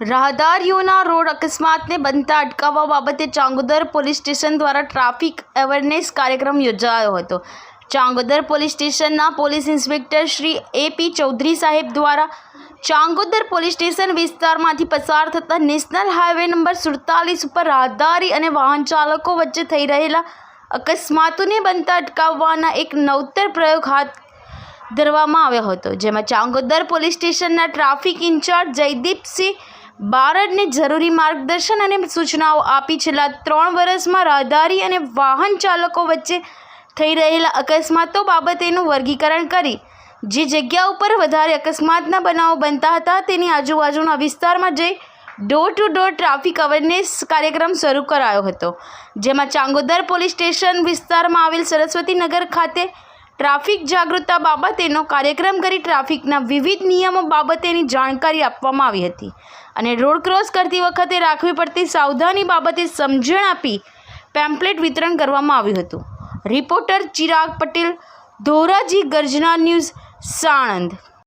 રાહદારીઓના road અકસ્માતને બનતા અટકાવવા બાબતે ચાંગોદર પોલીસ સ્ટેશન દ્વારા ટ્રાફિક અવેરનેસ કાર્યક્રમ યોજાયો હતો. ચાંગોદર પોલીસ સ્ટેશનના police inspector Shri A P Chaudhary સાહેબ દ્વારા ચાંગોદર પોલીસ સ્ટેશન વિસ્તારમાંથી પસાર થતા નેશનલ હાઈવે નંબર સુડતાલીસ ઉપર રાહદારી અને વાહન ચાલકો વચ્ચે થઈ રહેલા અકસ્માતોને બનતા અટકાવવાના એક નવતર પ્રયોગ હાથ ધરવામાં આવ્યો હતો, જેમાં ચાંગોદર પોલીસ સ્ટેશનના ટ્રાફિક ઇન્ચાર્જ જયદીપસિંહ બારડને જરૂરી માર્ગદર્શન અને સૂચનાઓ આપી છેલ્લા ત્રણ વર્ષમાં રાહદારી અને વાહન ચાલકો વચ્ચે થઈ રહેલા અકસ્માતો બાબતેનું વર્ગીકરણ કરી, જે જગ્યા ઉપર વધારે અકસ્માતના બનાવો બનતા હતા, તેની આજુબાજુના વિસ્તારમાં જઈ door to door traffic awareness કાર્યક્રમ શરૂ કરાયો હતો, જેમાં ચાંગોદર પોલીસ સ્ટેશન વિસ્તારમાં આવેલ સરસ્વતી નગર ખાતે ટ્રાફિક જાગૃતતા બાબતેનો કાર્યક્રમ કરી ટ્રાફિકના વિવિધ નિયમો બાબતેની જાણકારી આપવામાં આવી હતી અને રોડ ક્રોસ કરતી વખતે રાખવી પડતી સાવધાની બાબતે સમજણ આપી પેમ્પલેટ વિતરણ કરવામાં આવ્યું હતું. રિપોર્ટર ચિરાગ પટેલ, ધોરાજી ગર્જના ન્યૂઝ, સાણંદ.